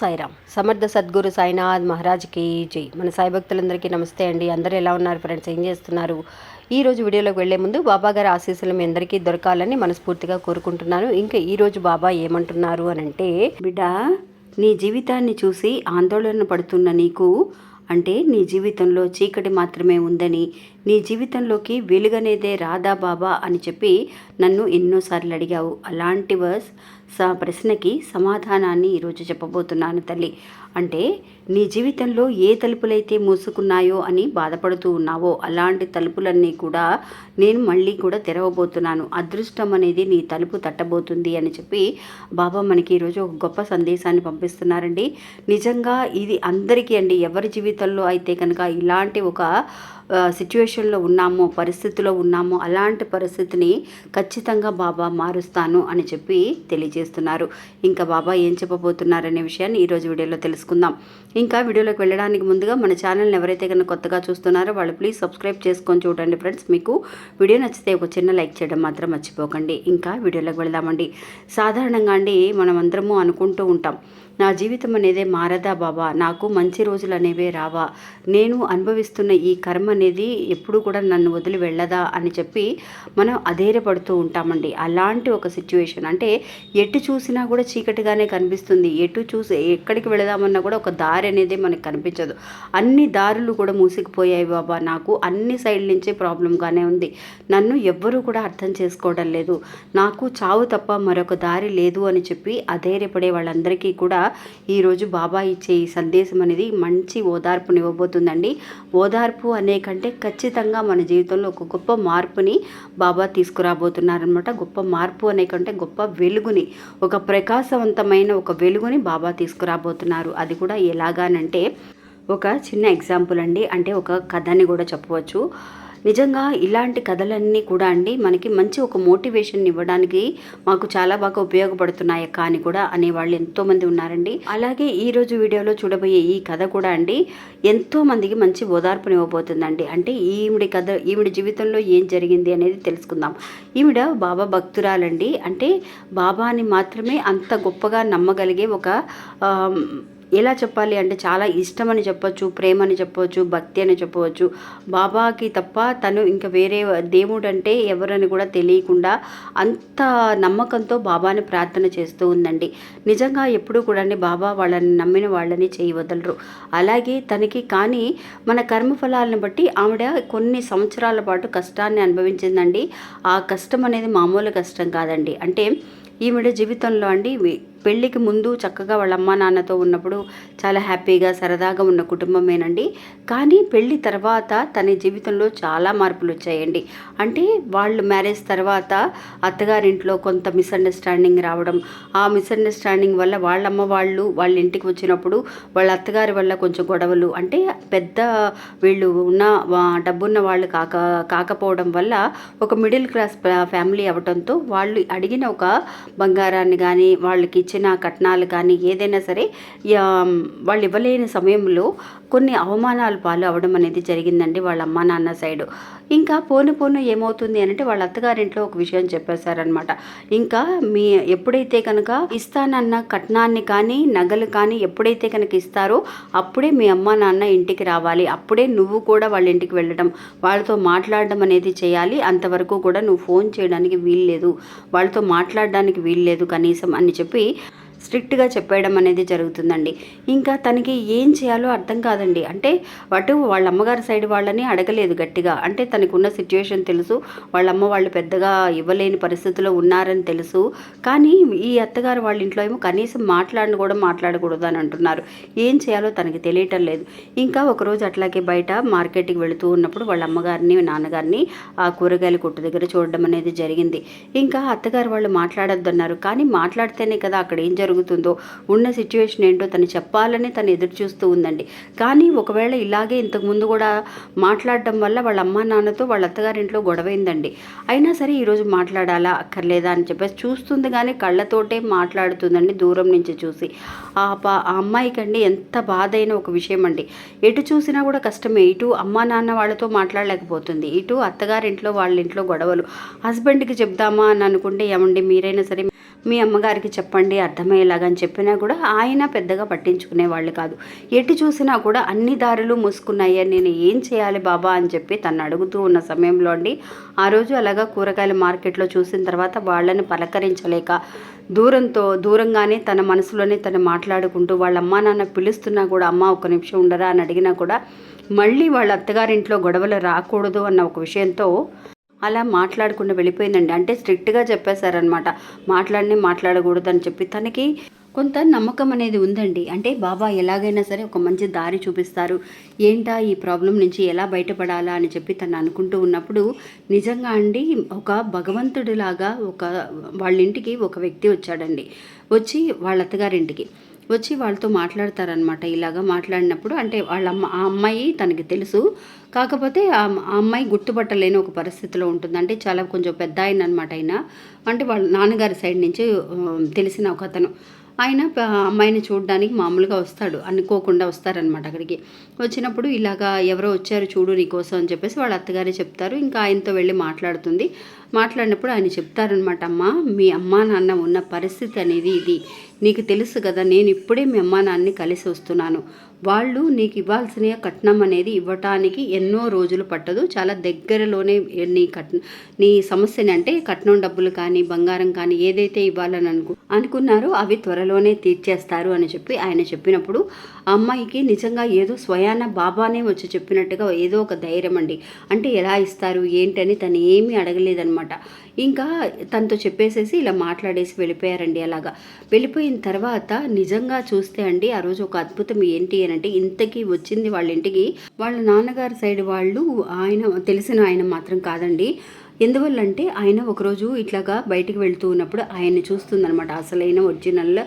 సాయిరామ్. సమర్థ సద్గురు సాయినాథ్ మహారాజ్కి జై. మన సాయి భక్తులందరికీ నమస్తే అండి. అందరూ ఎలా ఉన్నారు ఫ్రెండ్స్? ఏం చేస్తున్నారు? ఈ రోజు వీడియోలోకి వెళ్ళే ముందు బాబా గారి ఆశీస్సులు మీ అందరికీ దొరకాలని మనస్ఫూర్తిగా కోరుకుంటున్నాను. ఇంకా ఈ రోజు బాబా ఏమంటున్నారు అని అంటే బిడ్డ నీ జీవితాన్ని చూసి ఆందోళన పడుతున్న నీకు అంటే నీ జీవితంలో చీకటి మాత్రమే ఉందని నీ జీవితంలోకి వెలుగనేదే రాధా బాబా అని చెప్పి నన్ను ఎన్నోసార్లు అడిగావు. అలాంటి వర్స్ స ప్రశ్నకి సమాధానాన్ని ఈరోజు చెప్పబోతున్నాను తల్లి. అంటే నీ జీవితంలో ఏ తలుపులైతే మూసుకున్నాయో అని బాధపడుతూ ఉన్నావో అలాంటి తలుపులన్నీ కూడా నేను మళ్ళీ కూడా తెరవబోతున్నాను. అదృష్టం అనేది నీ తలుపు తట్టబోతుంది అని చెప్పి బాబా మనకి ఈరోజు ఒక గొప్ప సందేశాన్ని పంపిస్తున్నారండి. నిజంగా ఇది అందరికీ అండి. ఎవరి జీవితంలో అయితే కనుక ఇలాంటి ఒక సిచ్యువేషన్లో ఉన్నామో పరిస్థితిలో ఉన్నామో అలాంటి పరిస్థితిని ఖచ్చితంగా బాబా మారుస్తాను అని చెప్పి తెలియజేస్తున్నారు. ఇంకా బాబా ఏం చెప్పబోతున్నారనే విషయాన్ని ఈరోజు వీడియోలో తెలుసుకుందాం. ఇంకా వీడియోలోకి వెళ్ళడానికి ముందుగా మన ఛానల్ని ఎవరైతే కనుక కొత్తగా చూస్తున్నారో వాళ్ళు ప్లీజ్ సబ్స్క్రైబ్ చేసుకొని చూడండి ఫ్రెండ్స్ మీకు వీడియో నచ్చితే ఒక చిన్న లైక్ చేయడం మాత్రం మర్చిపోకండి. ఇంకా వీడియోలోకి వెళదామండి. సాధారణంగా అండి మనం అందరము అనుకుంటూ ఉంటాం నా జీవితం అనేదే మారదా బాబా. నాకు మంచి రోజులు అనేవే రావా. నేను అనుభవిస్తున్న ఈ కర్మ అనేది ఎప్పుడు కూడా నన్ను వదిలి వెళ్ళదా అని చెప్పి మనం అధైర్యపడుతూ ఉంటామండి. అలాంటి ఒక సిచ్యువేషన్ అంటే ఎటు చూసినా కూడా చీకటిగానే కనిపిస్తుంది. ఎటు చూసి ఎక్కడికి వెళదామన్నా కూడా ఒక దారి అనేది మనకు కనిపించదు. అన్ని దారులు కూడా మూసుకుపోయాయి బాబా. నాకు అన్ని సైడ్ నుంచే ప్రాబ్లంగానే ఉంది. నన్ను ఎవ్వరూ కూడా అర్థం చేసుకోవడం లేదు. నాకు చావు తప్ప మరొక దారి లేదు అని చెప్పి అధైర్యపడే వాళ్ళందరికీ కూడా ఈరోజు బాబా ఇచ్చే ఈ సందేశం అనేది మంచి ఓదార్పునివ్వబోతుందండి ఓదార్పు అనే కంటే ఖచ్చితంగా మన జీవితంలో ఒక గొప్ప మార్పుని బాబా తీసుకురాబోతున్నారనమాట గొప్ప మార్పు అనే కంటే గొప్ప వెలుగుని ఒక ప్రకాశవంతమైన ఒక వెలుగుని బాబా తీసుకురాబోతున్నారు. అది కూడా ఎలాగానంటే ఒక చిన్న ఎగ్జాంపుల్ అండి. అంటే ఒక కథని కూడా చెప్పవచ్చు. నిజంగా ఇలాంటి కథలన్నీ కూడా అండి మనకి మంచి ఒక మోటివేషన్ ఇవ్వడానికి మాకు చాలా బాగా ఉపయోగపడుతున్నాయి కానీ కూడా అనేవాళ్ళు ఎంతోమంది ఉన్నారండి. అలాగే ఈ రోజు వీడియోలో చూడబోయే ఈ కథ కూడా అండి ఎంతోమందికి మంచి ఓదార్పునివ్వబోతుందండి అంటే ఈవిడి కథ ఈవిడి జీవితంలో ఏం జరిగింది అనేది తెలుసుకుందాం. ఈవిడ బాబా భక్తురాలండి. అంటే బాబాని మాత్రమే అంత గొప్పగా నమ్మగలిగే ఒక ఎలా చెప్పాలి అంటే చాలా ఇష్టం అని చెప్పొచ్చు ప్రేమ అని చెప్పవచ్చు భక్తి అని చెప్పవచ్చు బాబాకి తప్ప తను ఇంకా వేరే దేవుడు అంటే ఎవరని కూడా తెలియకుండా అంత నమ్మకంతో బాబాని ప్రార్థన చేస్తూ ఉందండి. నిజంగా ఎప్పుడూ కూడా అండి బాబా వాళ్ళని నమ్మిన వాళ్ళని చేయి వదలరు అలాగే తనకి కానీ మన కర్మఫలాలను బట్టి ఆవిడ కొన్ని సంవత్సరాల పాటు కష్టాన్ని అనుభవించిందండి. ఆ కష్టం అనేది మామూలు కష్టం కాదండి. అంటే ఈవిడ జీవితంలో అండి పెళ్ళికి ముందు చక్కగా వాళ్ళ అమ్మ నాన్నతో ఉన్నప్పుడు చాలా హ్యాపీగా సరదాగా ఉన్న కుటుంబమేనండి. కానీ పెళ్ళి తర్వాత తన జీవితంలో చాలా మార్పులు వచ్చాయండి అంటే వాళ్ళు మ్యారేజ్ తర్వాత అత్తగారింట్లో కొంత మిస్అండర్స్టాండింగ్ రావడం ఆ మిస్అండర్స్టాండింగ్ వల్ల వాళ్ళ అమ్మ వాళ్ళు వాళ్ళ ఇంటికి వచ్చినప్పుడు వాళ్ళ అత్తగారి వల్ల కొంచెం గొడవలు అంటే పెద్ద వీళ్ళు ఉన్న వా- డబ్బున్న వాళ్ళు కాక కాకపోవడం వల్ల ఒక మిడిల్ క్లాస్ ఫ్యామిలీ అవడంతో వాళ్ళు అడిగిన ఒక బంగారాన్ని కానీ వాళ్ళకి ఇచ్చిన కట్నాలు కానీ ఏదైనా సరే వాళ్ళు ఇవ్వలేని సమయంలో కొన్ని అవమానాలు పాలు అవడం అనేది జరిగిందండి వాళ్ళ అమ్మ నాన్న సైడు. ఇంకా పోను పోను ఏమవుతుంది అని అంటే వాళ్ళ అత్తగారింట్లో ఒక విషయం చెప్పేశారనమాట ఇంకా మీ ఎప్పుడైతే కనుక ఇస్తానన్న కట్నాన్ని కానీ నగలు కానీ ఎప్పుడైతే కనుక ఇస్తారో అప్పుడే మీ అమ్మ నాన్న ఇంటికి రావాలి. అప్పుడే నువ్వు కూడా వాళ్ళ ఇంటికి వెళ్ళడం వాళ్ళతో మాట్లాడడం అనేది చేయాలి. అంతవరకు కూడా నువ్వు ఫోన్ చేయడానికి వీల్లేదు. వాళ్ళతో మాట్లాడడానికి వీల్లేదు కనీసం అని చెప్పి స్ట్రిక్ట్గా చెప్పేయడం అనేది జరుగుతుందండి. ఇంకా తనకి ఏం చేయాలో అర్థం కాదండి. అంటే అటు వాళ్ళ అమ్మగారి సైడ్ వాళ్ళని అడగలేదు గట్టిగా. అంటే తనకున్న సిచ్యువేషన్ తెలుసు వాళ్ళ అమ్మ వాళ్ళు పెద్దగా ఇవ్వలేని పరిస్థితిలో ఉన్నారని తెలుసు. కానీ ఈ అత్తగారు వాళ్ళ ఇంట్లో ఏమో కనీసం మాట్లాడిన కూడా మాట్లాడకూడదు అని అంటున్నారు. ఏం చేయాలో తనకి తెలియటం లేదు. ఇంకా ఒకరోజు అట్లాగే బయట మార్కెట్కి వెళుతూ ఉన్నప్పుడు వాళ్ళ అమ్మగారిని నాన్నగారిని ఆ కూరగాయల కొట్టు దగ్గర చూడడం అనేది జరిగింది. ఇంకా అత్తగారు వాళ్ళు మాట్లాడొద్దన్నారు. కానీ మాట్లాడితేనే కదా అక్కడ ఏం జరుగుతుంది? జరుగుతుందో ఉన్న సిచ్యువేషన్ ఏంటో తను చెప్పాలని తను ఎదురు చూస్తూ ఉందండి. కానీ ఒకవేళ ఇలాగే ఇంతకు ముందు కూడా మాట్లాడడం వల్ల వాళ్ళ అమ్మా నాన్నతో వాళ్ళ అత్తగారింట్లో గొడవైందండి. అయినా సరే ఈరోజు మాట్లాడాలా అక్కర్లేదా అని చెప్పేసి చూస్తుంది కానీ కళ్ళతోటే మాట్లాడుతుందండి దూరం నుంచి చూసి. ఆ పా ఆ అమ్మాయికండి ఎంత బాధ అయిన ఒక విషయం అండి ఎటు చూసినా కూడా కష్టమే. ఇటు అమ్మ నాన్న వాళ్ళతో మాట్లాడలేకపోతుంది. ఇటు అత్తగారింట్లో వాళ్ళ ఇంట్లో గొడవలు. హస్బెండ్కి చెప్దామా అని అనుకుంటే ఏమండి మీరైనా సరే మీ అమ్మగారికి చెప్పండి అర్థమయ్యేలాగా అని చెప్పినా కూడా ఆయన పెద్దగా పట్టించుకునే వాళ్ళు కాదు. ఎటు చూసినా కూడా అన్ని దారులు మూసుకున్నాయి నేను ఏం చేయాలి బాబా అని చెప్పి తను అడుగుతూ ఉన్న సమయంలో అండి ఆ రోజు అలాగా కూరగాయల మార్కెట్లో చూసిన తర్వాత వాళ్ళని పలకరించలేక దూరంతో దూరంగానే తన మనసులోనే తను మాట్లాడుకుంటూ వాళ్ళ అమ్మా నాన్న పిలుస్తున్నా కూడా అమ్మ ఒక నిమిషం ఉండరా? అని అడిగినా కూడా మళ్ళీ వాళ్ళ అత్తగారింట్లో గొడవలు రాకూడదు అన్న ఒక విషయంతో అలా మాట్లాడకుండా వెళ్ళిపోయిందండి. అంటే స్ట్రిక్ట్గా చెప్పేశారనమాట మాట్లాడిని మాట్లాడకూడదని చెప్పి తనకి కొంత నమ్మకం అనేది ఉందండి. అంటే బాబా ఎలాగైనా సరే ఒక మంచి దారి చూపిస్తారు. ఏంటా ఈ ప్రాబ్లం నుంచి ఎలా బయటపడాలా అని చెప్పి తను అనుకుంటూ ఉన్నప్పుడు నిజంగా అండి ఒక భగవంతుడిలాగా ఒక వాళ్ళ ఇంటికి ఒక వ్యక్తి వచ్చాడండి. వచ్చి వాళ్ళ అత్తగారింటికి. వచ్చి వాళ్ళతో మాట్లాడతారనమాట ఇలాగా మాట్లాడినప్పుడు అంటే వాళ్ళ అమ్మ ఆ అమ్మాయి తనకి తెలుసు. కాకపోతే ఆ అమ్మాయి గుర్తుపట్టలేని ఒక పరిస్థితిలో ఉంటుంది. అంటే చాలా కొంచెం పెద్ద ఆయన అనమాట ఆయన. అంటే వాళ్ళ నాన్నగారి సైడ్ నుంచి తెలిసిన ఒక అతను. ఆయన అమ్మాయిని చూడడానికి మామూలుగా వస్తాడు. అనుకోకుండా వస్తారనమాట అక్కడికి. వచ్చినప్పుడు ఇలాగా ఎవరో వచ్చారు చూడు నీకోసం అని చెప్పేసి వాళ్ళ అత్తగారే చెప్తారు. ఇంకా ఆయనతో వెళ్ళి మాట్లాడుతుంది. మాట్లాడినప్పుడు ఆయన చెప్తారనమాట అమ్మ మీ అమ్మా నాన్న ఉన్న పరిస్థితి అనేది ఇది. నీకు తెలుసు కదా నేను ఇప్పుడే మీ అమ్మా నాన్నని కలిసి వస్తున్నాను. వాళ్ళు నీకు ఇవ్వాల్సిన కట్నం అనేది ఇవ్వటానికి ఎన్నో రోజులు పట్టదు. చాలా దగ్గరలోనే నీ కట్ నీ సమస్యని అంటే కట్నం డబ్బులు కానీ బంగారం కానీ ఏదైతే ఇవ్వాలని అనుకు అనుకున్నారో అవి త్వరలోనే తీర్చేస్తారు అని చెప్పి ఆయన చెప్పినప్పుడు ఆ అమ్మాయికి నిజంగా ఏదో స్వయాన బాబానే వచ్చి చెప్పినట్టుగా ఏదో ఒక ధైర్యం అండి. అంటే ఎలా ఇస్తారు? ఏంటని తను ఏమీ అడగలేదన్నమాట. అనమాట. ఇంకా తనతో చెప్పేసేసి ఇలా మాట్లాడేసి వెళ్ళిపోయారండి అలాగా. వెళ్ళిపోయిన తర్వాత నిజంగా చూస్తే అండి ఆ రోజు ఒక అద్భుతం ఏంటి అని అంటే ఇంతకీ వచ్చింది వాళ్ళ ఇంటికి వాళ్ళ నాన్నగారి సైడ్ వాళ్ళు ఆయన తెలిసిన ఆయన మాత్రం కాదండి. ఎందువల్లంటే ఆయన ఒకరోజు ఇట్లాగా బయటికి వెళ్తూ ఉన్నప్పుడు ఆయన్ని చూస్తుందనమాట. అసలైన ఒరిజినల్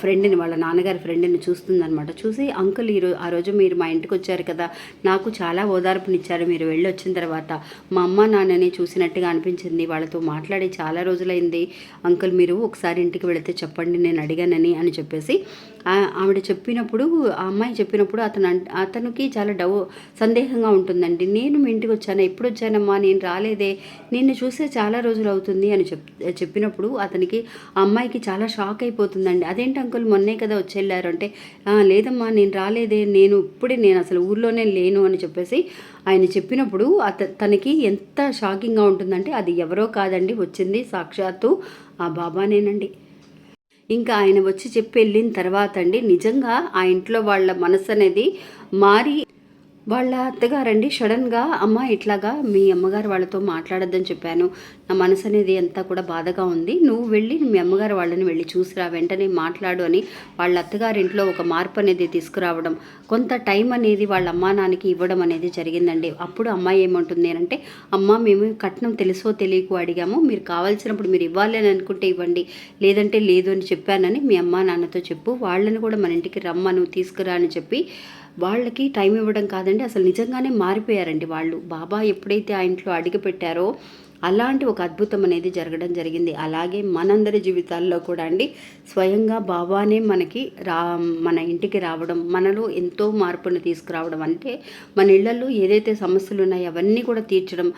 ఫ్రెండ్ని వాళ్ళ నాన్నగారి ఫ్రెండ్ని చూస్తుందనమాట చూసి అంకుల్ ఈ రోజు ఆ రోజు మీరు మా ఇంటికి వచ్చారు కదా నాకు చాలా ఓదార్పునిచ్చారు మీరు వెళ్ళి వచ్చిన తర్వాత. మా అమ్మ నాన్నని చూసినట్టుగా అనిపించింది. వాళ్ళతో మాట్లాడి చాలా రోజులైంది. అంకుల్ మీరు ఒకసారి ఇంటికి వెళితే చెప్పండి నేను అడిగానని అని చెప్పేసి ఆవిడ చెప్పినప్పుడు ఆ అమ్మాయి చెప్పినప్పుడు అతను అతనికి చాలా డౌ సందేహంగా ఉంటుందండి. నేను మీ ఇంటికి వచ్చాను? ఎప్పుడు వచ్చానమ్మా? నేను రాలేదే. నిన్ను చూసే చాలా రోజులు అవుతుంది అని చెప్ చెప్పినప్పుడు అతనికి ఆ అమ్మాయికి చాలా షాక్ అయిపోతుందండి. అదే అదేంటి అంకుల్? మొన్నే కదా వచ్చేళ్ళారు. అంటే లేదమ్మా నేను రాలేదే. నేను ఇప్పుడే నేను అసలు ఊర్లోనే లేను అని చెప్పేసి ఆయన చెప్పినప్పుడు అత తనకి ఎంత షాకింగ్గా ఉంటుందంటే అది ఎవరో కాదండి. వచ్చింది సాక్షాత్తు ఆ బాబానేనండి. ఇంకా ఆయన వచ్చి చెప్పి వెళ్ళిన తర్వాత అండి నిజంగా ఆ ఇంట్లో వాళ్ళ మనసు అనేది మారి వాళ్ళ అత్తగారండి సడన్గా అమ్మ ఇట్లాగా మీ అమ్మగారు వాళ్ళతో మాట్లాడొద్దని చెప్పాను. నా మనసు అనేది అంతా కూడా బాధగా ఉంది. నువ్వు వెళ్ళి మీ అమ్మగారు వాళ్ళని వెళ్ళి చూసిరా వెంటనే మాట్లాడు అని వాళ్ళ అత్తగారింట్లో ఒక మార్పు అనేది తీసుకురావడం కొంత టైం అనేది వాళ్ళ అమ్మా నాన్నకి ఇవ్వడం అనేది జరిగిందండి. అప్పుడు అమ్మాయి ఏమంటుంది అంటే అమ్మ మేము కట్నం తెలుసో తెలియకు అడిగాము. మీరు కావాల్సినప్పుడు మీరు ఇవ్వాలి అని అనుకుంటే ఇవ్వండి. లేదంటే లేదు అని చెప్పానని మీ అమ్మా నాన్నతో చెప్పు. వాళ్ళని కూడా మన ఇంటికి రమ్మను తీసుకురా అని చెప్పి వాళ్ళకి టైం ఇవ్వడం కాదండి. అసలు నిజంగానే మారిపోయారండి వాళ్ళు. బాబా ఎప్పుడైతే ఆ ఇంట్లో అడిగి పెట్టారో అలాంటి ఒక అద్భుతం అనేది జరగడం జరిగింది. అలాగే మనందరి జీవితాల్లో కూడా అండి స్వయంగా బాబానే మనకి రా మన ఇంటికి రావడం మనలో ఎంతో మార్పును తీసుకురావడం అంటే మన ఇళ్ళలో ఏదైతే సమస్యలు ఉన్నాయో అవన్నీ కూడా తీర్చడం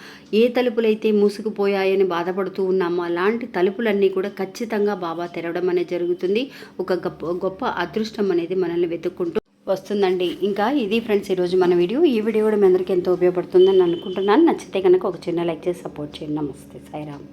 ఏ తలుపులైతే మూసుకుపోయాయని బాధపడుతూ ఉన్నామో అలాంటి తలుపులన్నీ కూడా ఖచ్చితంగా బాబా తెరవడం అనేది జరుగుతుంది. ఒక గొప్ప గొప్ప అదృష్టం అనేది మనల్ని వెతుక్కుంటూ వస్తుందండి. ఇంకా ఇది ఫ్రెండ్స్ ఈరోజు మన వీడియో. ఈ వీడియో కూడా మీ అందరికీ ఎంతో ఉపయోగపడుతుందని అనుకుంటున్నాను. నచ్చితే కనుక ఒక చిన్న లైక్ చేసి సపోర్ట్ చేయండి. నమస్తే. సాయిరామ్.